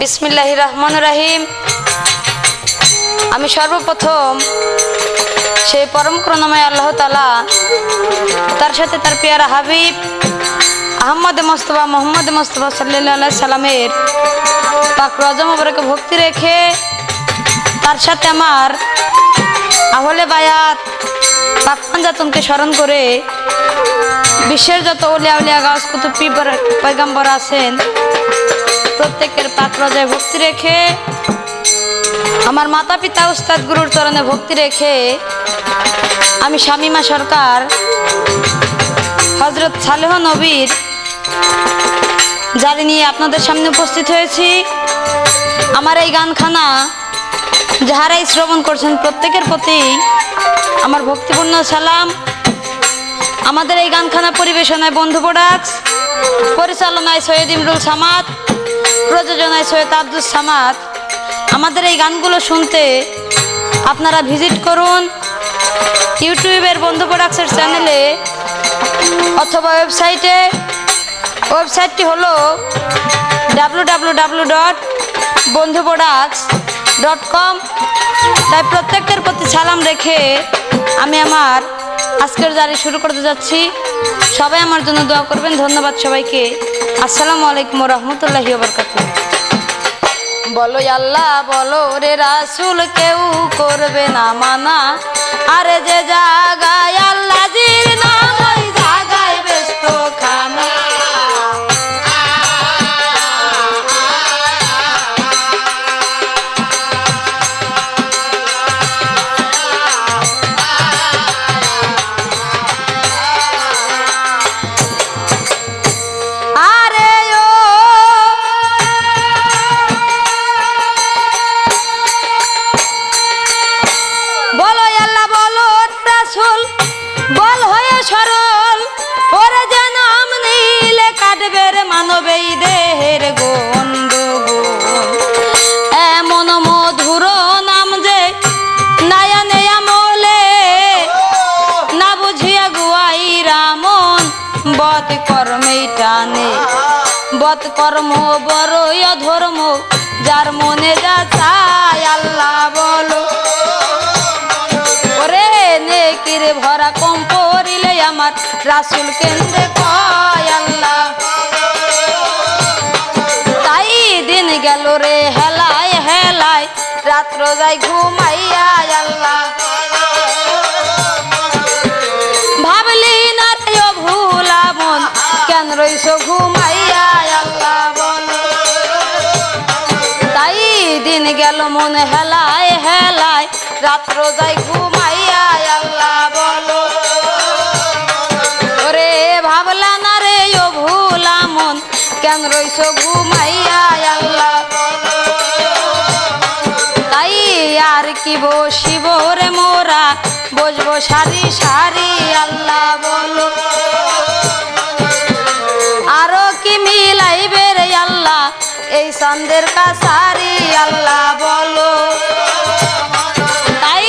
বিসমিল্লাহ রহমান রাহিম। আমি সর্বপ্রথম সেই পরম করুণাময় আল্লাহ তালা তার সাথে তার পেয়ারা হাবিব, আহম্মদ মোস্তফা, মোহাম্মদ মোস্তফা সাল্লাহ সাল্লামের পাক রজম বরকে ভক্তি রেখে তার সাথে আমার আহলে বায়াত, পাক পাঞ্জাতনকে স্মরণ করে বিশ্বের যত উলিয়া উলিয়া গাছ, কুতুব পয়গাম্বর আছেন প্রত্যেকের পাক রজায় ভক্তি রেখে, আমার মাতা পিতা উস্তাদ গুরুর চরণে ভক্তি রেখে, আমি শামিমা সরকার হজরত সালেহ নবীর জারি নিয়ে আপনাদের সামনে উপস্থিত হয়েছি। আমার এই গানখানা যাহারাই শ্রবণ করছেন প্রত্যেকের প্রতি আমার ভক্তিপূর্ণ সালাম। আমাদের এই গানখানা পরিবেশনায় বন্ধু প্রোডাক্টস পরিচালনায় সৈয়দ ইমরুল সামাদ প্রযোজনায় সৈয়দ আব্দুল সামাদ। আমাদের এই গানগুলো শুনতে আপনারা ভিজিট করুন ইউটিউবের বন্ধু প্রোডাক্টসের চ্যানেলে অথবা ওয়েবসাইটে। ওয়েবসাইটটি হলো W W W dot Bandhu products dot com তাই প্রত্যেকের প্রতি সালাম রেখে আমি আমার আজকের জারি শুরু করতে যাচ্ছি। সবাই আমার জন্য দোয়া করবেন। ধন্যবাদ সবাইকে। আসসালামু আলাইকুম রহমতুল্লাহি বলো আল্লাহ, বলো রে রাসুল, কেউ করবে না মানা। আরে যে জাগায় আল্লাহ জির নাম আমার রাসুল কেন্দ্রে কয় আল্লাহ। তাই দিন গেল রে হেলায় হেলায় রাত্র যাই ঘুমাইয়া আল্লাহ। ভাবলি না ভুলা মন কেন রইস ঘুমাইয়া আল্লাহ তাই দিন গেল মন হেলায় হেলায় রাত্র যাই ঘুমাইয়া কেন ঘুমাইয়া আল্লাহ। তাই আর কি বসিব রে মোরা? বসবো সারি সারি আল্লাহ বলো। আরও কি মিলাইবে রে আল্লাহ? এই সন্দের কাছারি আল্লাহ বলো। তাই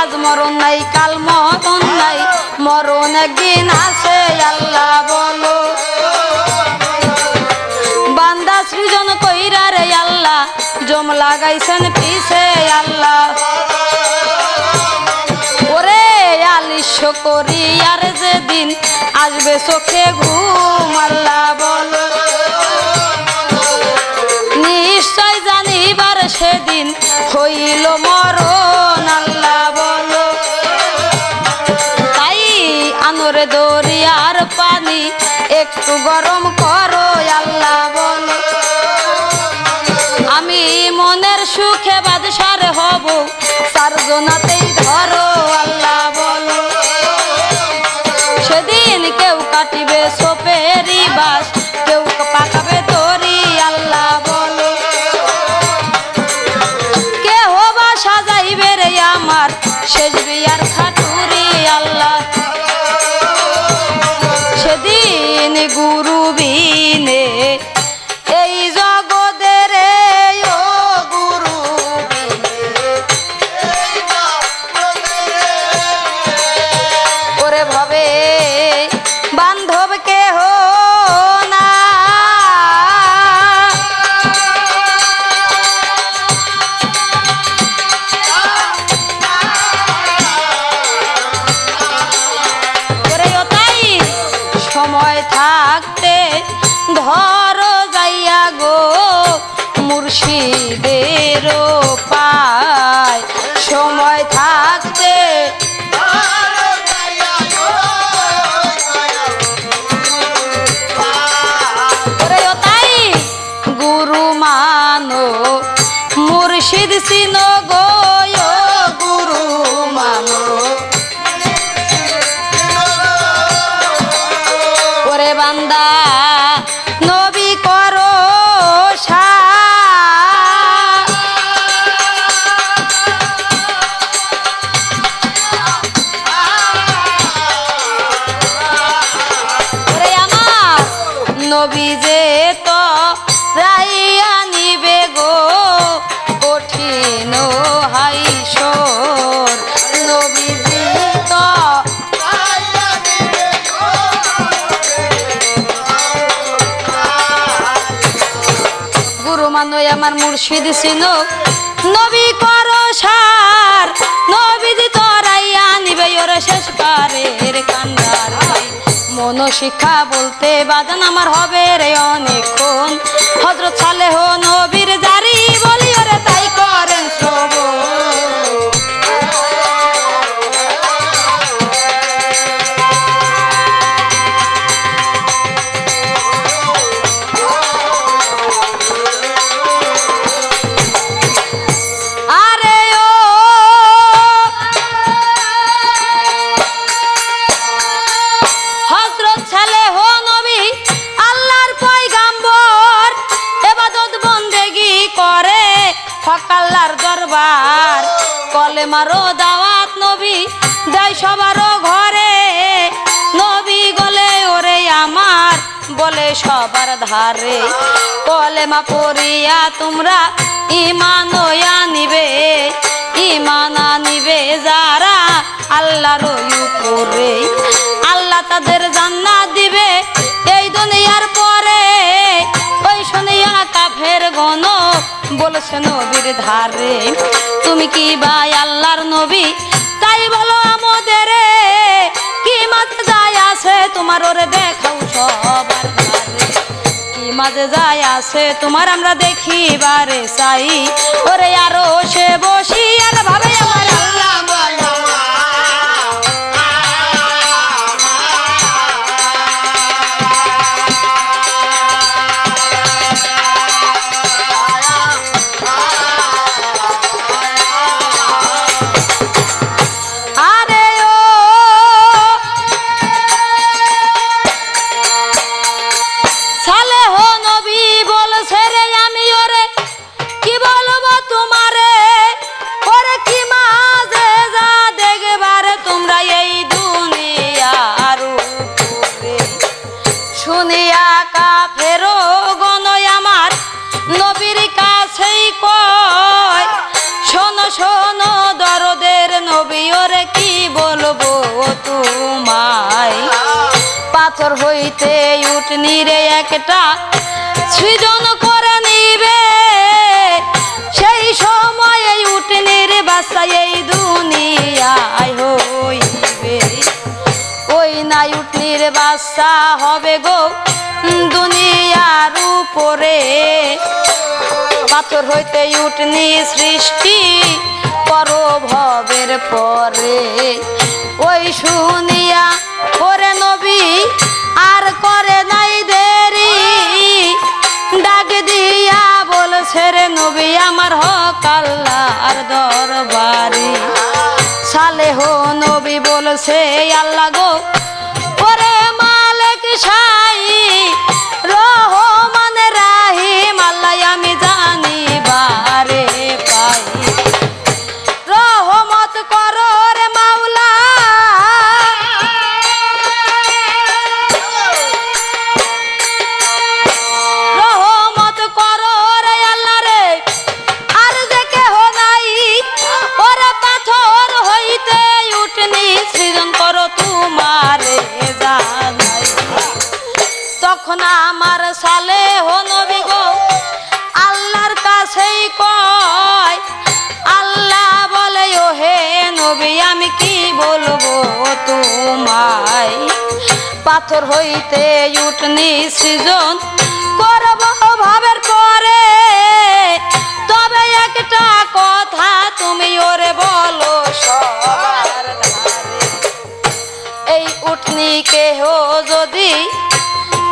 আজ মরণ নাই, কাল মরণ নাই, মরণ একদিন আছে আল্লাহ লাগাইছেন পিছে আল্লাহ। ওরে আলিস্য করি আর যেদিন আসবে চোখে ঘুম আল্লাহ বলো। নিশ্চয় জানিবার সেদিন হইল মরণ আল্লাহ বলো। গরম চারজনাতেই থাকতে ধর যাইয়া গো মুর্শিদের প আমার মুর্শিদ ছিল? নবী কর সার নবী তরাই আনিবে ওর শেষ পারের কান্ডার ভাই। মন শিক্ষা বলতে বাজান আমার হবে রে অনেকক্ষণ। হজরত সালেহ নবীর জারি বলি, ওরে তাই করেন শ্রবণ। সবার ধারে। কলেমা পড়িয়া তোমরা ইমান নিবে। ইমান আনিবে যারা আল্লাহর উপরে। আল্লাহ তাদের জান্নাত দিবে এই দুনিয়ার পরে। ওই শুনিয়া কাফের গণ বলছে নবীর ধারে। তুমি কি ভাই আল্লাহর নবী? তাই বলো আমাদের। কি মাঝে যায় আছে তোমার ওরে দেখাও সবার মাঝে যায় আছে তোমার আমরা দেখিবারে চাই ওরে আরও সে হইতে উঠনি রে একটা, সৃজন করে নিবে। সেই সময় উঠনির বাসা এই দুনিয়ায় হইবে। ওই নাই উঠনির বাচ্চা হবে গো দুনিয়ার উপরে। পাথর হইতে উঠনি সৃষ্টি করো ভবের পরে। ওই শুনিয়া ওরে নবী আর করে নাই দেরি। ডাক দিয়া বলছে রে নবী, আমার হক আর দরবারি। সালেহ নবী বলছে, আল্লাহ গো যদি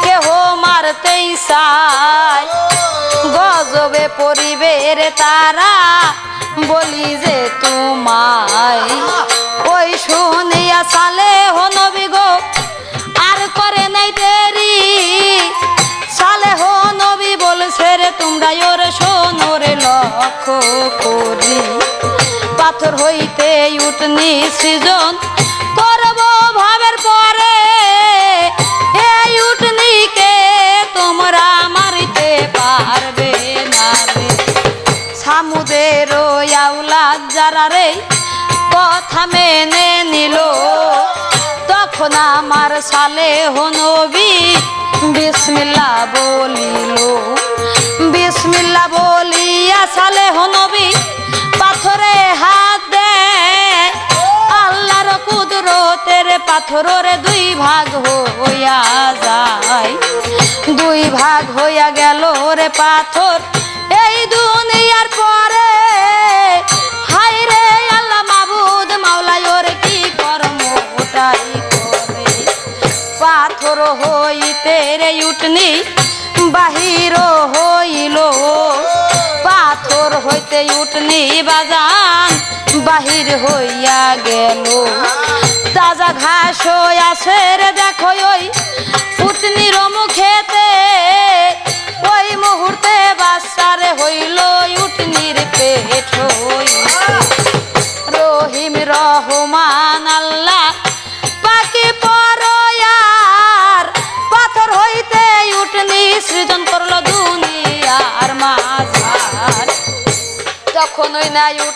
কেহ মারতেই চায়, গজবে পরিবের তারা, বলি যে তোমায়। ওই শুনিয়া সালে হনবি গো, আর করে নাই দেরি। সালে হনবি বলছে রে, তোমরা ওর সোনরে লক্ষ্য করি। পাথর হইতে উঠনি সৃজন আউলাদ যারা রে কথা মেনে নিল। তখন আমার সালে হনবি বিসমিল্লা বলিল। বিসমিল্লা বলিয়া সালে হনবি পাথরে হাত দেয় আল্লাহর কুদরতের পাথরের দুই ভাগ হইয়া যায়। দুই ভাগ হইয়া গেল রে পাথর। এই দুনিয়ার পরে হইতে উঠনি বাজান, বাহির হইয়া গেল। তাজা ঘাস আছে রে দেখো ওই উঠনির মুখেতে। ওই মুহূর্তে বাচ্চারে হইল উঠনির পেট হইতে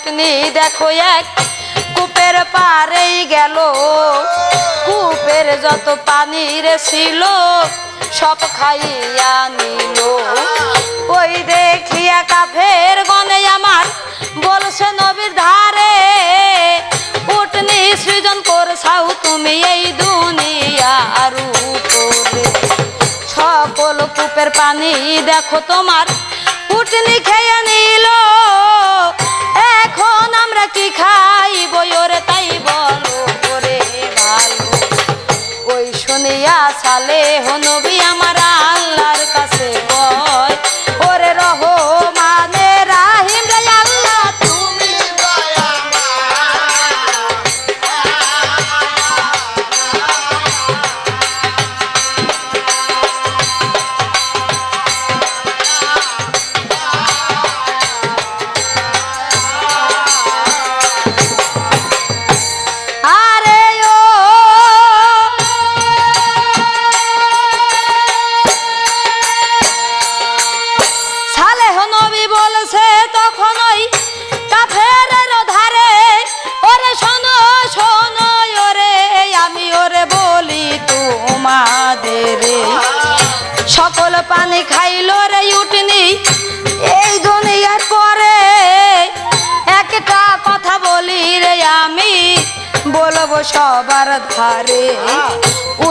নাই দেখো এক, কূপের পারেই গেল। কূপের যত পানি রে ছিল, সব খাইয়া নিল। ওই দেখিয়া কাফের গনে আমার বলছে নবীর ধারে, উঠনি সৃজন করছাও তুমি এই দুনিয়ার উপরে। সকল কূপের পানি দেখো তোমার, উঠনি খেয়ে নিল। এখন আমরা কি খাইব? ওরে তাই বলো করে ভালো ওই শুনিয়া সালে হনবি আমার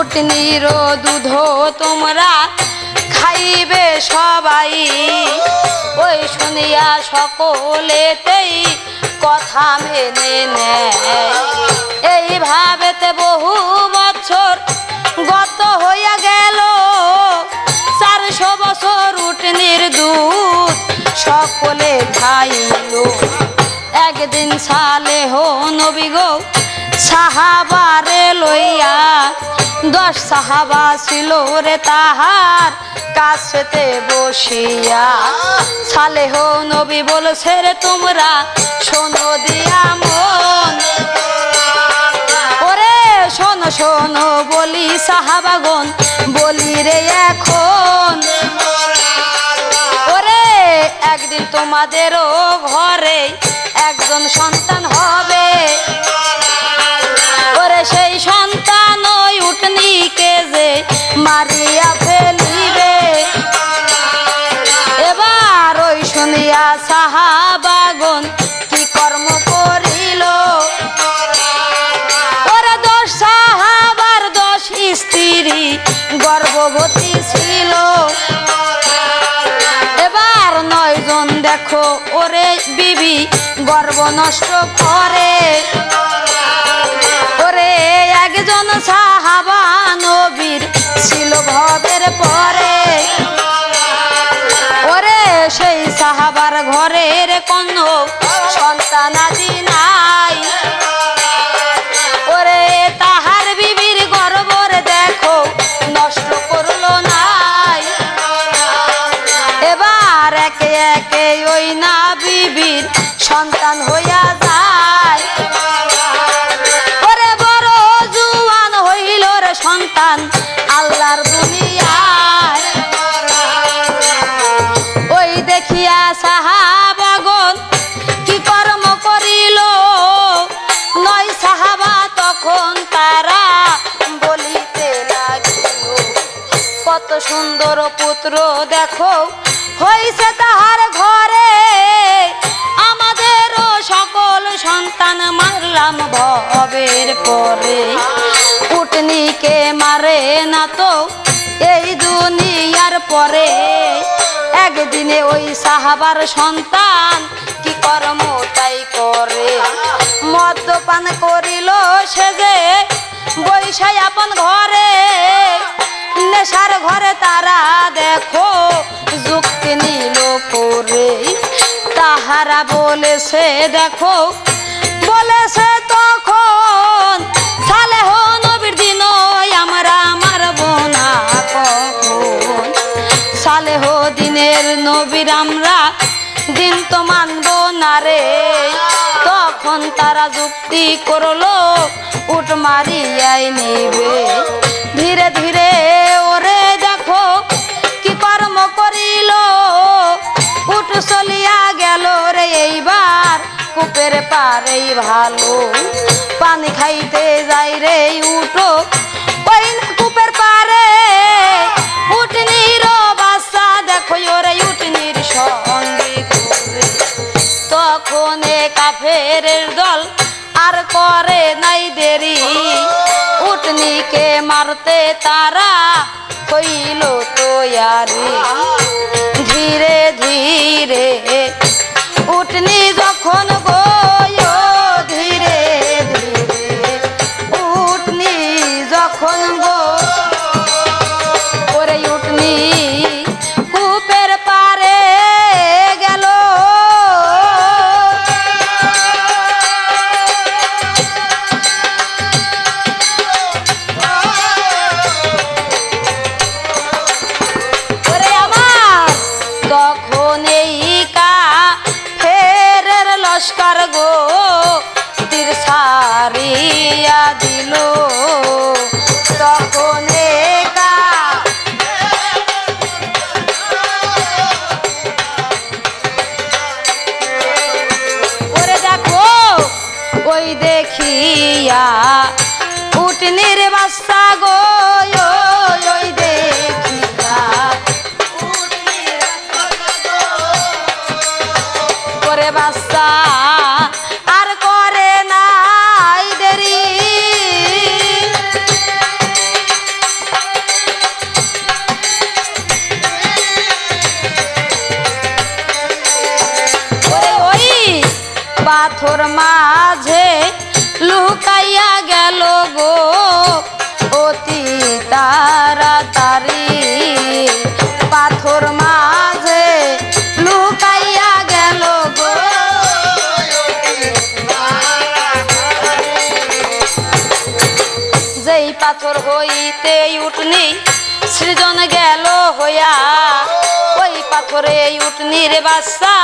উটনির দুধ তোমরা খাইবে সবাই। ওই শুনিয়া সকলেতেই কথা মেনে নেয়। এইভাবেতে বহু বছর গত হইয়া গেল। চারশো বছর উটনির দুধ সকলে খাইল। একদিন সালে হো নবী গো সাহাবারে লইয়া দশ সাহাবা ছিল রে তাহার কাছেতে বসিয়া। সালে হো নবী বলছে রে তোমরা, শোনো দিয়া মন। ওরে শোনো শোনো বলি সাহাবাগন বলি রে এখন। ওরে একদিন তোমাদেরও ঘরে একজন সন্তান হবে। ওরে সেই গর্ব নষ্ট করে। ওরে, একজন সাহাবান নবীর ছিল ভবের পরে। ওরে, সেই সাহাবার ঘরের কোন সুন্দর পুত্র দেখো, হইছে তাহার ঘরে। আমাদেরও সকল সন্তান মারলাম ভবের পরে। উটনিকে মারে না তো এই দুনিয়ার পরে। একদিনে ওই সাহাবার সন্তান কি কর্ম তাই করে। মদ্যপান করিল সে যে বৈশাই আপন ঘরে। নেশার ঘরে তারা দেখো, যুক্তি নিল করে তাহারা বলেছে, দেখো, বলেছে তখন সালে হো নবীর দিন আমরা মারব না কখন? সালে হো দিনের নবীর আমরা দিন তো মানব না রে। তখন তারা যুক্তি করল উঠ মারিয়াই নিবে। ধীরে ধীরে কূপের পারেই ভালো। পানি খাইতে যাই রে উঠো। ওই না কূপের পারে উঠনির বাচ্চা দেখো ওরে উঠনির সঙ্গে তখন এ কাফের দল আর করে নাই দেরি। উটনিকে মারতে তারা হইল তৈয়ারি। ধীরে ধীরে সৃজন গেল হইয়া, ওই পাথরে উঠনির বাসা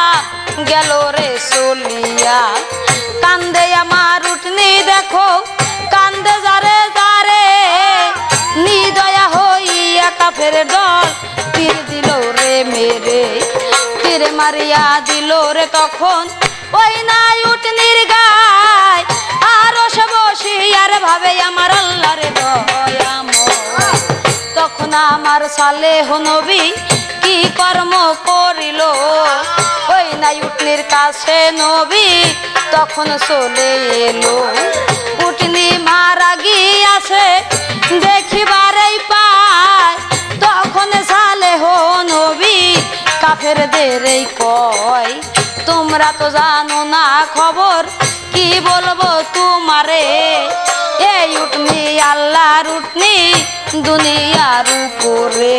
গেল রে চলিয়া। কান্দে আমার উঠনি দেখো, কান্দে যারে যারে। নিদয়া হইয়া কাফের দল তীর দিল রে মেরে। তীর মারিয়া দিল রে তখন ওই নাই উঠনির গায়। আরও সে বসিয়ার ভাবে আমার আল্লাহ রে দয়াময় তখন আমার সালে নবী, কি কর্ম করিল? ওই নাই উটনির কাছে নবী, তখন চলে এলো। উটনি মারা গিয়াছে দেখিবারেই পায়, তখন সালে হো নবী, কাফের দেরেই কয়, তোমরা তো জানো না খবর, কি বলব তোমারে? এই উঠনি আল্লাহর উঠনি দুনিয়ার উপরে।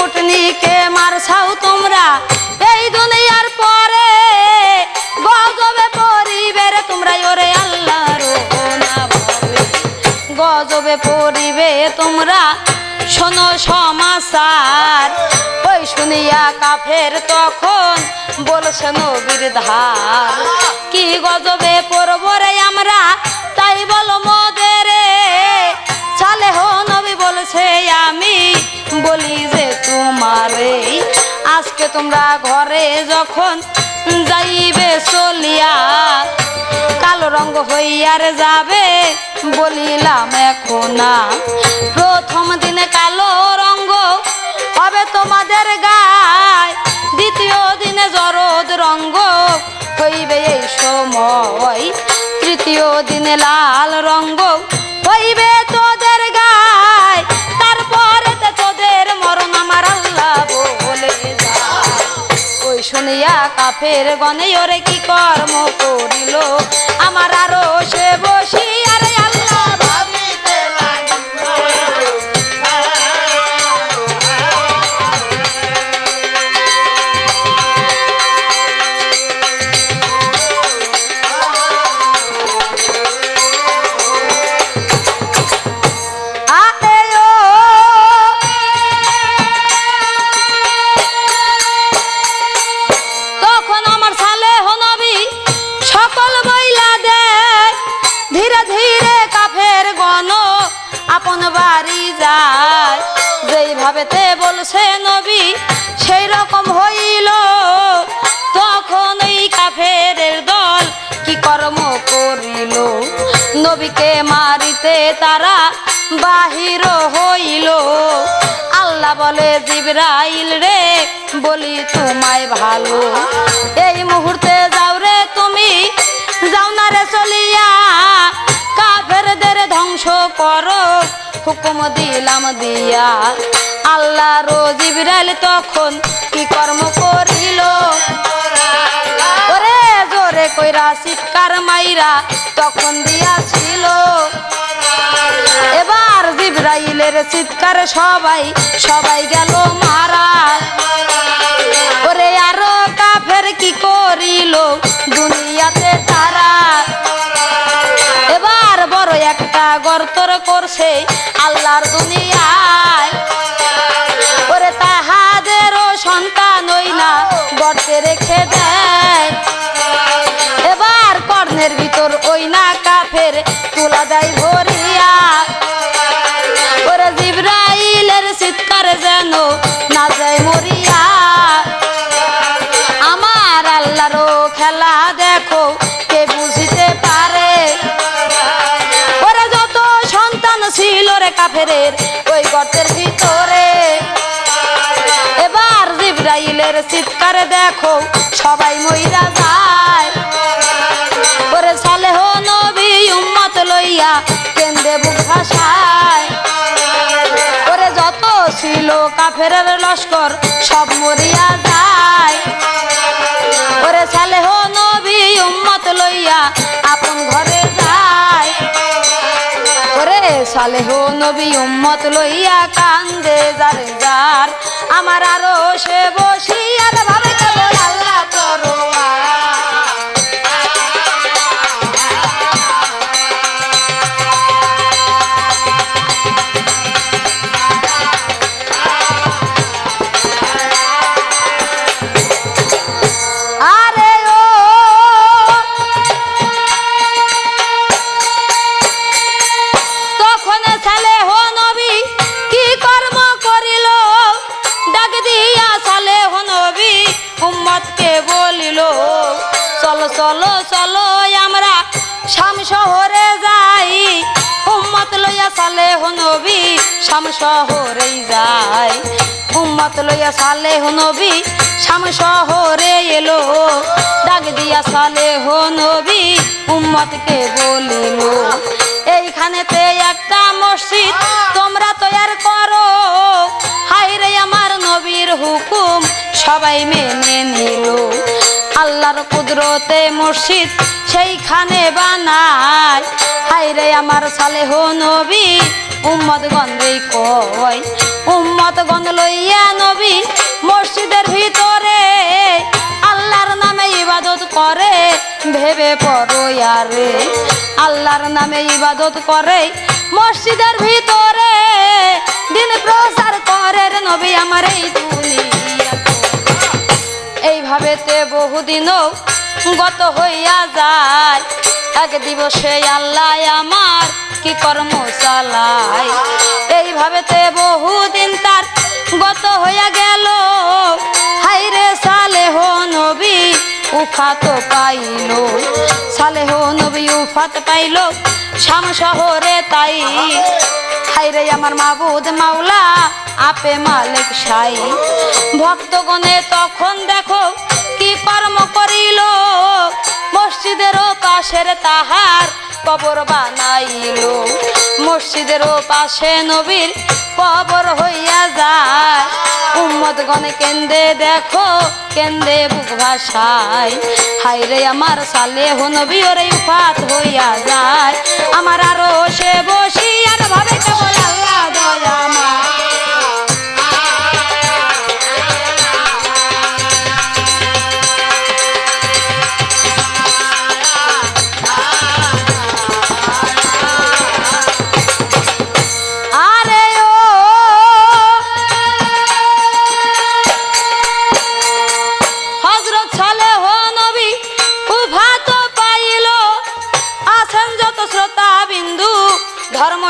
উঠনিকে মারছাও তোমরা এই দুনিয়ার পরে। গজবে পরিবের তোমরা ওরে আল্লাহর গজবে পরিবে তোমরা শোনো সমাচার। ওই শুনিয়া কাফের তখন বলছে নবীর ধার। কি গজবে পড়ব আজকে তোমরা ঘরে যখন যাইবে চলিয়া, কালো রঙ হইয়ার যাবে বলিলাম এখন প্রথম দিনে কালো রঙ হবে তোমাদের গায়, দ্বিতীয় দিনে জরদ রঙ্গ হইবে এই সময়, তৃতীয় দিনে লাল রঙ্গ হইবে তোদের শুনিয়া কাফের গনে ওরে কি কর্ম করিল? আমার আরও সে বসি তোমায় ভালো। এই মুহূর্তে যাও রে তুমি, যাও না রে চলিয়া। কাফেরদের ধ্বংস করো, হুকুম দিলাম দিয়া। আল্লাহ রো জিবরাইল তখন কি কর্ম করিল? ওরে জোরে কইরা চিৎকার মাইরা তখন দিয়াছিল। এবার জিব্রাইলের চিৎকার সবাই সবাই গেল মারা। করিল দুনিয়াতে তারা। এবার বড় একটা গর্তর করছে আল্লাহর দুনিয়ায়। ওরে তাহাদেরও সন্তান ওই না, গর্তে রেখে দেয়। এবার কর্ণের ভিতর ওই না কাফের, তোলা যায় ভরিয়া। ওরে জিব্রাইলের চিৎকার যেন কাফেরের ওই গর্তের ভিতরে। এবার জিব্রাইলের চিৎকার দেখো, সবাই মইরা ছিল কাফেরের লস্কর, সব মরিয়া যায়। ওরে সালেহ সালেহ নবী উম্মত লইয়া কান্দে যার যার। আমার আরও সে বসিয়ার সালে হো নবী, শাম শহরে এলো। ডাক দিয়া সালে হো নবী, উম্মতকে বলিল, এইখানেতে একটা মসজিদ, তোমরা তৈয়ার করো। হাই রে আমার নবীর হুকুম, সবাই মেনে নিল। আল্লাহর কুদরতে মসজিদ সেইখানে বানায়। হাইরে আমার সালেহ নবী উম্মত গন্ধে কয় উম্মত গন্ধ লইয়া নবী মসজিদের ভিতরে আল্লাহর নামে ইবাদত করে, ভেবে পড়ো আরে আল্লাহর নামে ইবাদত করে, মসজিদের ভিতরে দিন প্রচার করে রে নবী আমার এই দুনিয়া। এইভাবে তে বহুদিনও গত হইয়া যায়। এক দিবসে আল্লাহ আমার কি কর্ম চালায়? এইভাবে তে বহুদিন তার গত হইয়া গেল। হাইরে সালেহ নবী, উফাত পাইল। সালেহ নবী উফাত পাইল শাম শহরে তাই। হাইরে আমার মাবুদ মাওলা, আপে মালিক সাই। ভক্তগণে তখন দেখো কি কর্ম করিল। মসজিদের পাশের তাহার কবর বানাইল। মসজিদের পাশে নবীর কবর হইয়া যায়। উম্মত গণে কেন্দ্রে দেখো, কেন্দ্রে বুক ভাষায় হাই রে আমার সালে নবী ওরে উফাত হইয়া যায়। আমার আরও সে বসি আর ভাবে কেবল আল্লাহ দয়া আমার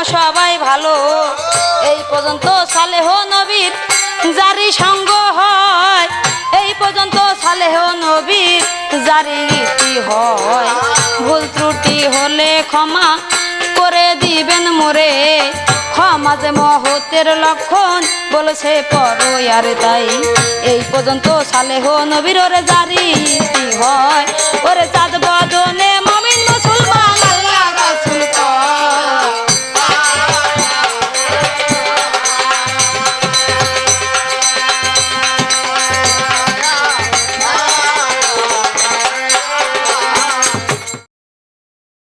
সবাই ভালো। এই পর্যন্ত সালেহ নবীর জারি সঙ্গ হয়। এই পর্যন্ত সালেহ নবীর জারি রীতি হয়। ভুল ত্রুটি হলে ক্ষমা করে দিবেন মোরে। ক্ষমা যে মহতের লক্ষণ বলেছে পরো আর তাই। এই পর্যন্ত সালেহ নবীর ওরে জারি রীতি হয়। ওরে চাঁদ বদনে মা